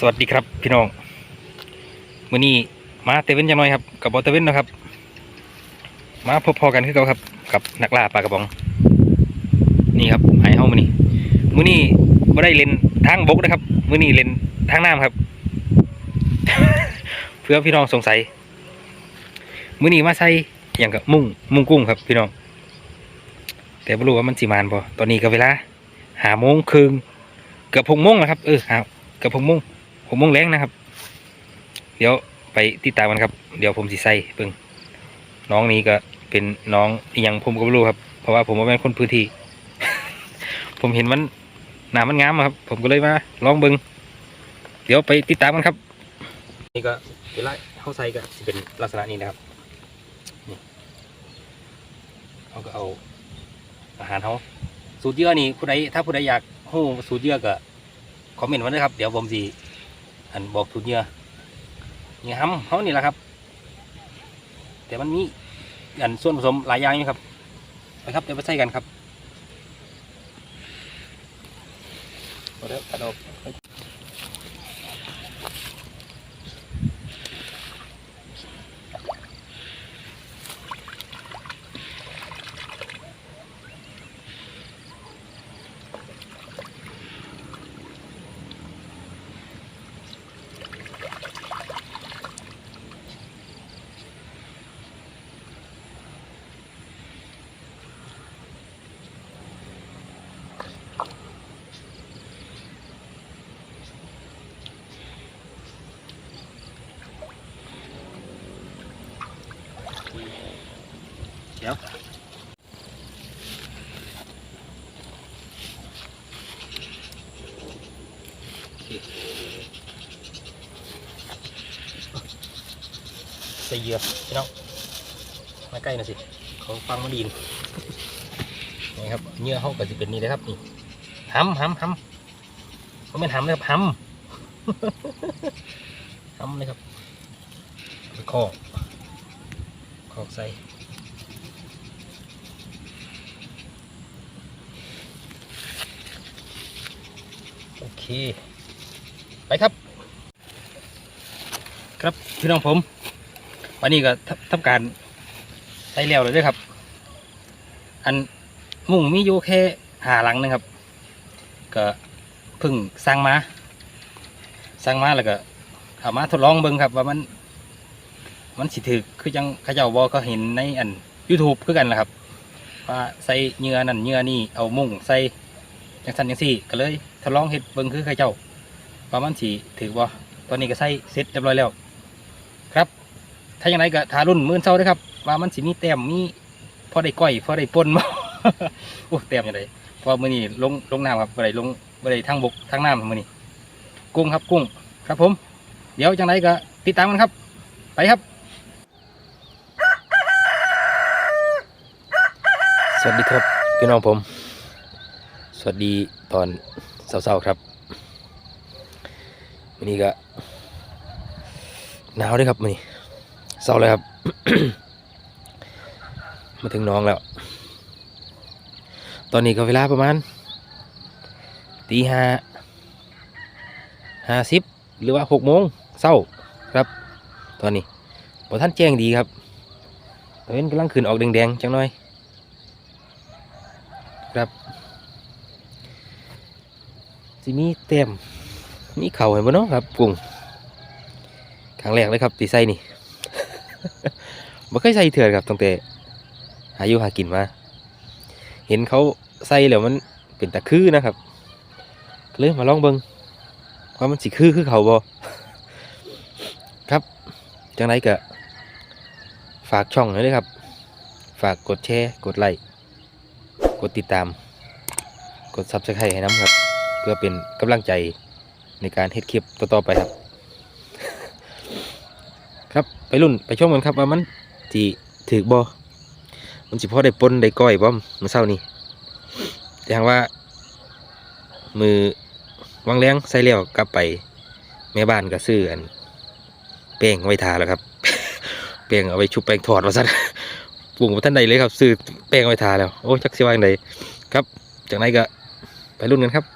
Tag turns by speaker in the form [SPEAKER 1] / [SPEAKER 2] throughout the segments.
[SPEAKER 1] สวัสดีครับพี่น้องมื้อนี้มาเตเว่นจังน้อยครับกับบอเตเว่นนะครับ มาพบพอกันคือเก่าครับ กับนักล่าปลากระป๋อง นี่ครับไอ้เฮามื้อนี้มื้อนี้บ่ได้เล่นทางบกนะครับ มื้อนี้เล่นทางน้ำครับ เพื่อพี่น้องสงสัย มื้อนี้มาใส่อย่างกับมุ่งมุ่งกุ้งครับ พี่น้อง แต่บ่รู้ว่ามันสิมานบ่ตอนนี้ก็เวลาหาโมงครึ่งเกือบหกโมงแล้วครับเออหากับผมมุ่ง ผมมุ่งแรงนะครับ เดี๋ยวไปติดตามกันครับ เดี๋ยวผมสิใส่เบิ่งน้องนี้ก็เป็นน้องอยังผมก็ไม่รู้ครับ เพราะว่าผมเป็นคนพื้นที่ ผมเห็นมันหนามันงามอะครับ ผมก็เลยมาลองเบิ่งเดี๋ยวไปติดตามกันครับ นี่ก็เวลาเข้าใส่ก็จะเป็นลักษณะนี้นะครับนี่เขาก็เอาอาหารเขาสูตรเยื่อนี่ผู้ใดถ้าผู้ใดอยากหู้สูตรเยื่อก็คอมเมนต์มาด้วยครับ เดี๋ยวผมสิ อันบอกถูกเนื้อนี่ห้ำเขานี่แหละครับ แต่มันมีอันส่วนผสมหลายอย่างอยู่ครับไปครับเดี๋ยวไปใส่กันครับเอาเดี๋ยวตัดก เดี๋ยวใส่เหยื่อพี่น้องมาใกล้หน่อยสิเขาฟังมาดีนนี่ครับเหยื่อเขาก็จะเป็นนี่เลยครับนี่ห้ำห้ำห้ำเขาเป็นห้ำเลยครับห้ำห้ำเลยครับคอกคอกใส่ โอเค ไปครับ ครับพี่น้องผม วันนี้ก็ทำทำการใส่แล้วเลยด้วยครับ อันมุ่งมีอยู่แค่หาหลังหนึงครับ ก็พิ่งสร้างมาสร้างมาแล้วก็เอามาทดลองเบิ่งครับ ว่ามันมันสิถือคือจังขาเจ้าบอกก็เห็นในอัน YouTube คือกันแหละครับ ว่าใส่เหงื่อนั่นเหงื่อนี่เอามุ่งใส่จังสั้นจังสี่ก็เลย ทดลองเฮ็ดเบิ่งคือใครเจ้าว่ามันสิถือบ่าตอนนี้ก็ใส่เสร็จเรียบร้อยแล้ว ครับ ถ้าอย่างไรก็ทารุ่นมื่นเช้าด้อครับว่ามันสิมีแต้มมีพอได้ก้อยพอได้ปนบ่โอ้แต้มอย่างไรเพอมื้อนี้ลงลงน้ำครับบ่ได้ลงบ่ได้ทางบกทางน้ำมื้อนี้กุ้งครับกุ้งครับผม เดี๋ยวจังไรก็ติดตามกันครับ ไปครับ สวัสดีครับพี่น้องผม สวัสดีตอน เช้าๆครับวันนี้ก็หนาวด้วยครับวันนี้เช้าเลยครับ มาถึงน้องแล้ว ตอนนี้ก็เวลาประมาณตีห้าห้าสิบหรือว่าหกโมงเช้าครับ ตอนนี้พอท่านแจ้งดีครับตอนนี้กำลังขึ้นออกแดงๆจังหน่อยครับ สิมีเต็มมีเข่าเห็นบ่เนาะครับกุ้งครั้งแรกเลยครับตีไส้นี่บ่เคยใส่เถื่อนครับตั้งแต่อายุหากินมา เห็นเขาใส่แล้วมันเป็นตะคือนะครับเลยมาลองเบิงว่ามันสิคือคือเขาบ่ครับจังไรก็ฝากช่องหน่อยเลยครับ ฝากกดแชร์ กดไลค์ กดติดตาม กด subscribe ให้น้ำครับ พื่อเป็นกำลังใจในการเฮ็ดคลิปต่อๆไปครับ ครับไปรุ่นไปชมกันครับว่ามันจีถือบอมันสิพอได้ปนได้ก้อยบ่เมื่อเช้านี้แต่หากว่า มือวางแรงใส่แล้วกลับไปแม่บ้านก็ซื้ออันแป้งไว้ทาแล้วครับ แป้งเอาไว้ชุบแป้งทอดว่าซั่นปรุงมาท่านใดเลยครับ ซื้อแป้งไว้ทาแล้ว โอ้จักเสิว่าจั่งใดครับ จากนั้นก็ไปรุ่นกันครับ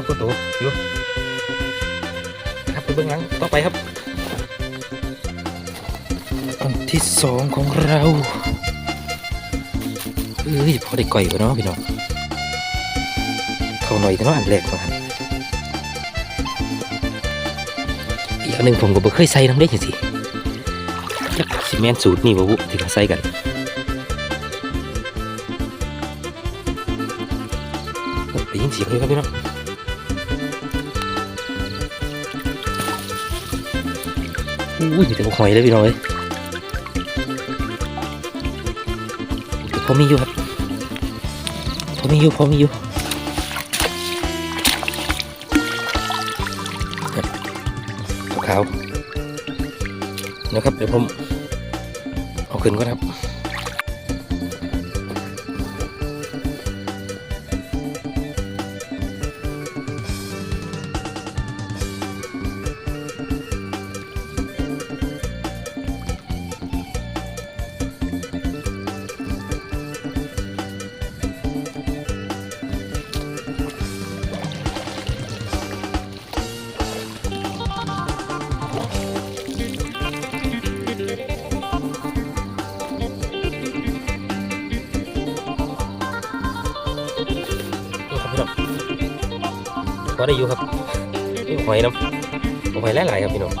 [SPEAKER 1] าวก็โตอยู่ครับไปเบื้องหลังต่อไปครับอันที่สองของเราเอ้ยพอได้ก่อยวะเนาะพี่น้องเข้าหน่อยแต่เนาะอันแรกมาครับอีกอันหนึ่งผมก็บ่เคยใส่น้ำเล็กจังสิจักสิแมนสูตรนี่บ่บุที่เขาใส่กันได้ยินเสียงเลยครับพี่น้อง อุ้ยมีแต่หอยเลยพี่น้องเอ้ยแต่พอมีอยู่ครับพอมีอยู่พอมีอยู่ครับขาวนะครับเดี๋ยวผมเอาขึ้นก่อนครับ อได้อยู่ครับนี่หอยน้ำหอยหลายๆครับพี่น้อง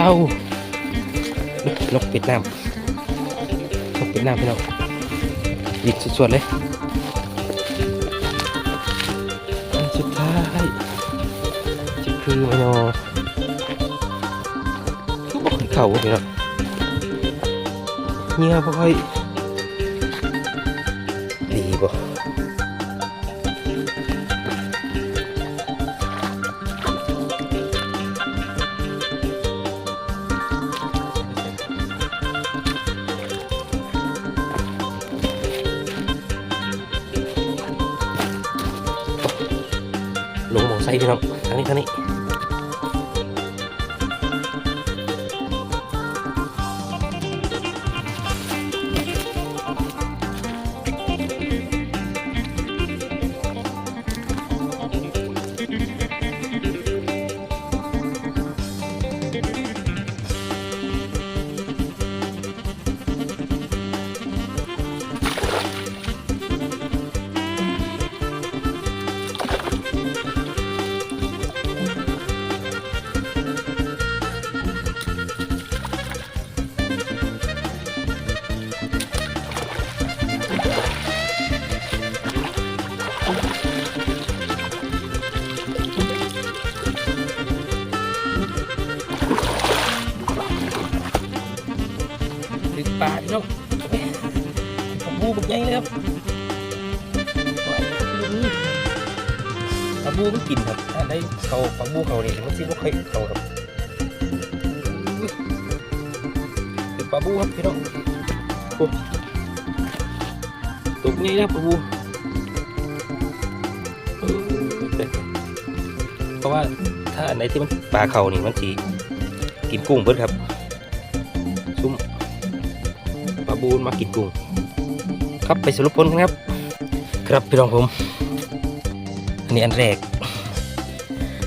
[SPEAKER 1] ของเรานกเป็ดน้ำนกเป็ดน้ำพี่น้องอีกส่วดๆเลยสุดท้ายจะคือมันเนาะก็บอกให้เขาพี่น้องเงี้ยบค่อยดีบ่ ลงหมองไซ พี่น้องทางนี้ทางนี้ถึงปลาพี่น้องผมบูบึกใหญ่เลยครับปลาบูมันกินครับถ้าได้เขาปลาบูเขาเนี่ยมันสิบ่ค่อยเขาครับถึงปลาบูครับพี่น้องตุกนี่นะปลาบูเออเพราะว่าถ้าอันไหนที่มันปลาเขานี่มันสีกินกุ้งเบิดครับซุ่ม ปลาบูนมากินกุ้งครับไปสรุปผลกันครับ ครับพี่น้องผม อันนี้อันแรก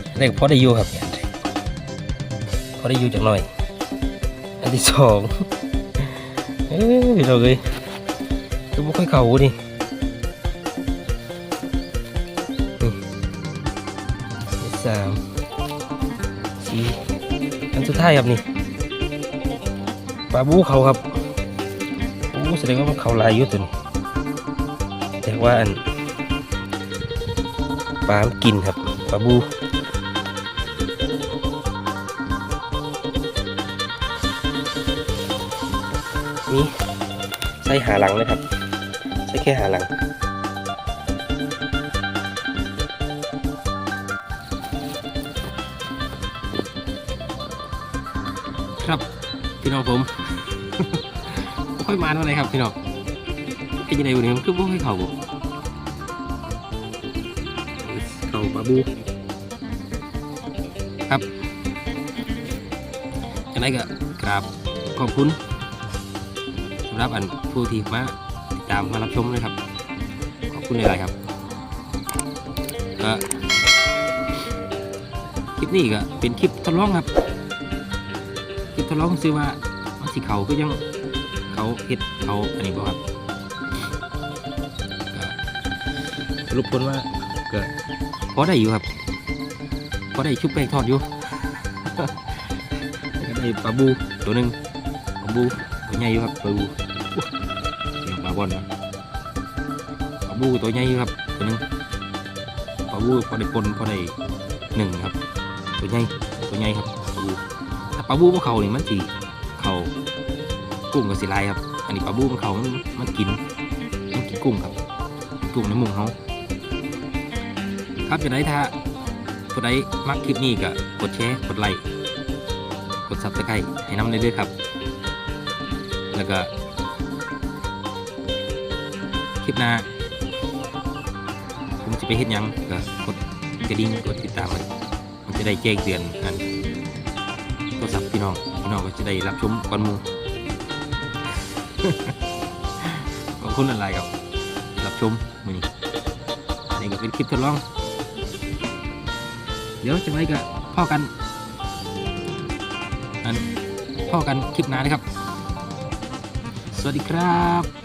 [SPEAKER 1] อันแรกพอได้อยู่ครับอันแรกพอได้อยู่จากหน่อย อันที่สองเอ้ยพี่น้องเลยก็ไม่ค่อยเข่านี่นี่อันที่สามสี่อันสุดท้ายครับนี่ปลาบูเขาครับ แสดงว่าเขาลายอยู่ตัวนี้แต่ว่าอันปลามกินครับปลาบูนี่ใส่หาหลังเลยครับได้แค่หาหลังครับพี่น้องผม ค่อยมานอะไรครับพี่น้องเป็นยังไงวันนี้มันคือบ่ค่อยเข่าบ่เขาปลาบูครับยังไงก็กราบขอบคุณสำหรับอันผู้ที่มาติดตามมารับชมเลยครับ ขอบคุณหลายๆครับก็คลิปนี้ก็เป็นคลิปทดลองครับ คลิปทดลองซื้อว่ามันสิเขาก็ยัง เขาเฮ็ดเขาอันนี้บ่ครับสรุปผลว่าก็พอได้อยู่ครับพอได้ชุบแป้งทอดอยู่ได้ปลาบูตัวหนึ่งปลาบูตัวใหญ่อยู่ครับปลาบูเสียปลาบอลนะปลาบูตัวใหญ่อยู่ครับตัวหนึ่งปลาบูพอได้ปนพอได้หนึ่งครับ ตัวใหญ่ตัวใหญ่ครับปลาบูถ้าปลาบูมันเขานี่มันสี กุ้งกับสีลายครับ อันนี้ปลาบูมันเขามันมันกิน มันกินกุ้งครับ กุ้งในมุมเขาครับอย่างไรถ้าผู้ใดมักคลิปนี้ก็กดแชร์กดไลค์กดซับสไครต์ให้น้ำได้ด้วยครับ แล้วก็คลิปหน้าผมจะไปเห็นยังก็กดกระดิ่งกดติดตามมันมันจะได้แจ้งเตือนกันโทรศัพท์พี่น้องพี่น้องก็จะได้รับชมก่อนหมู ขอบคุณอะไรครับรับชมมือนี้อันนี้ก็เป็นคลิปทดลอง เดี๋ยวจะไปกับพ่อกันอันพ่อกันคลิปหน้านะครับ สวัสดีครับ